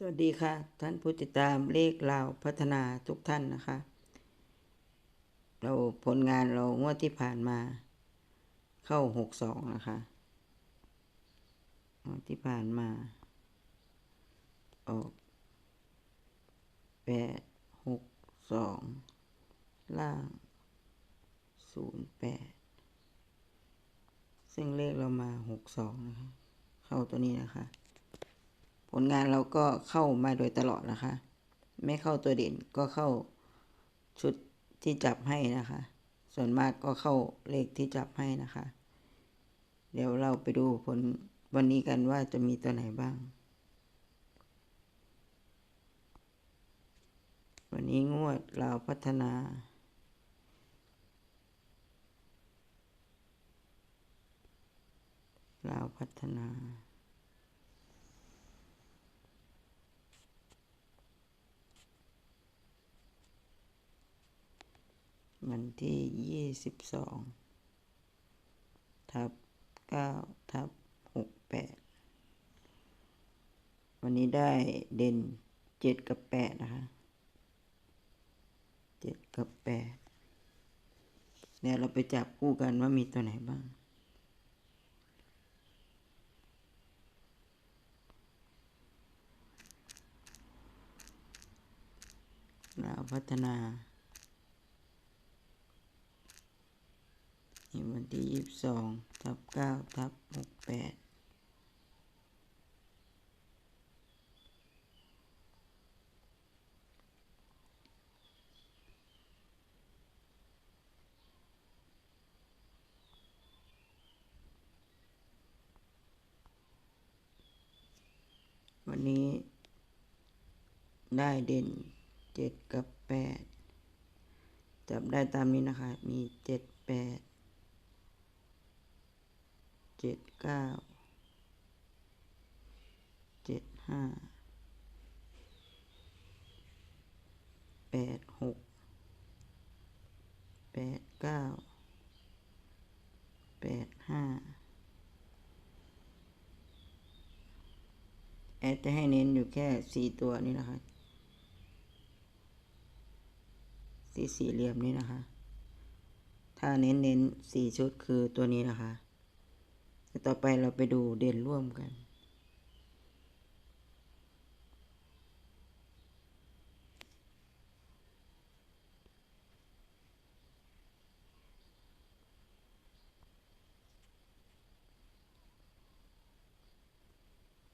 สวัสดีค่ะ ท่านผู้ติดตามเลขลาวพัฒนาทุกท่านนะคะ เราผลงานเรางวดที่ผ่านมา เข้าหกสองนะคะงวดที่ผ่านมา ออกแปดหกสองล่างศูนย์แปดซึ่งเลขเรามาหกสองนะคะ เข้าตัวนี้นะคะ ผลงานเราก็เข้ามาโดยตลอดนะคะ ไม่เข้าตัวเด่นก็เข้าชุดที่จับให้นะคะ ส่วนมากก็เข้าเลขที่จับให้นะคะ เดี๋ยวเราไปดูผลวันนี้กันว่าจะมีตัวไหนบ้าง วันนี้งวดเราพัฒนาเราพัฒนา วันที่ยี่สิบสองทับเก้าทับหกแปดวันนี้ได้เด่นเจ็ดกับแปดนะคะเจ็ดกับแปดเดี๋ยวเราไปจับคู่กันว่ามีตัวไหนบ้างเราพัฒนานี่ วันที่ยี่สิบสองทับเก้าทับหกแปดวันนี้ได้เด่นเจ็ดกับแปดจับได้ตามนี้นะคะ มีเจ็ดแปด เจ็ดเก้าเจ็ดห้าแปดหกแปดเก้าแปดห้าแอดจะให้เน้นอยู่แค่สี่ตัวนี้นะคะสี่สี่เหลี่ยมนี้นะคะ ถ้าเน้นเน้นสี่ชุดคือตัวนี้นะคะ ต่อไปเราไปดูเด่นร่วมกัน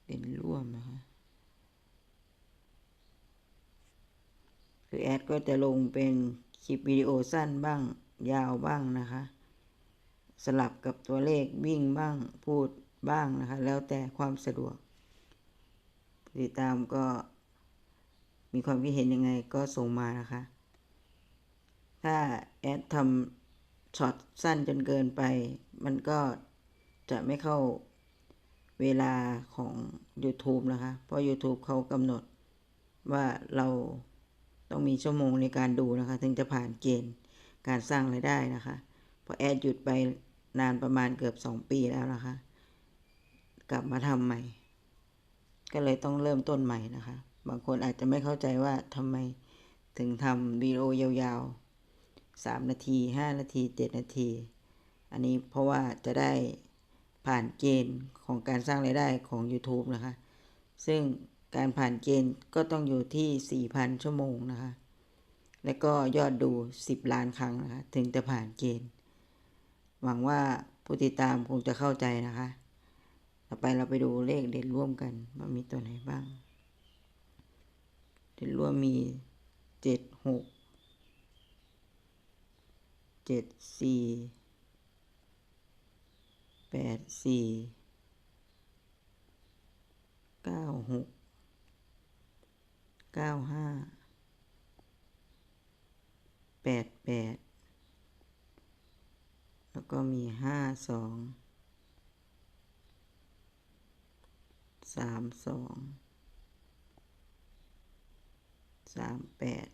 เด่นร่วมนะคะคือแอดก็จะลงเป็นคลิปวิดีโอสั้นบ้างยาวบ้างนะคะ สลับกับตัวเลขวิ่งบ้างพูดบ้างนะคะ แล้วแต่ความสะดวก ติดตามก็มีความคิดเห็นยังไงก็ส่งมานะคะ ถ้าแอดทำช็อตสั้นจนเกินไป มันก็จะไม่เข้าเวลาของ YouTube นะคะ เพราะ YouTube เขากำหนดว่าเราต้องมีชั่วโมงในการดูนะคะ ถึงจะผ่านเกณฑ์การสร้างรายได้นะคะพราะแอดหยุดไป นานประมาณเกือบสองปีแล้วนะคะ กลับมาทำใหม่ ก็เลยต้องเริ่มต้นใหม่นะคะ บางคนอาจจะไม่เข้าใจว่าทำไมถึงทำวิดีโอยาวๆสามนาทีห้านาทีเจ็ดนาที อันนี้เพราะว่าจะได้ผ่านเกณฑ์ของการสร้างรายได้ของ YouTube นะคะ ซึ่งการผ่านเกณฑ์ก็ต้องอยู่ที่ 4,000 ชั่วโมงนะคะ และก็ยอดดู 10 ล้านครั้งนะคะ ถึงจะผ่านเกณฑ์ หวังว่าผู้ติดตามคงจะเข้าใจนะคะ ต่อไปเราไปดูเลขเด่นร่วมกันว่ามีตัวไหนบ้าง เด่นร่วมมี7 6 7 4 8 4 9 6เก้าห้าแปดแปด แล้วก็มีห้าสองสามสองสามแปด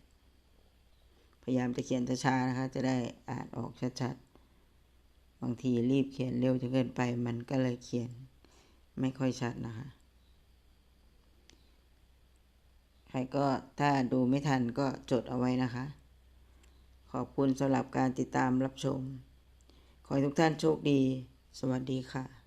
พยายามจะเขียนช้าๆนะคะ จะได้อ่านออกชัดๆ บางทีรีบเขียนเร็วจนเกินไปมันก็เลยเขียนไม่ค่อยชัดนะคะ ใครก็ถ้าดูไม่ทันก็จดเอาไว้นะคะ ขอบคุณสำหรับการติดตามรับชม ขอให้ทุกท่านโชคดี สวัสดีค่ะ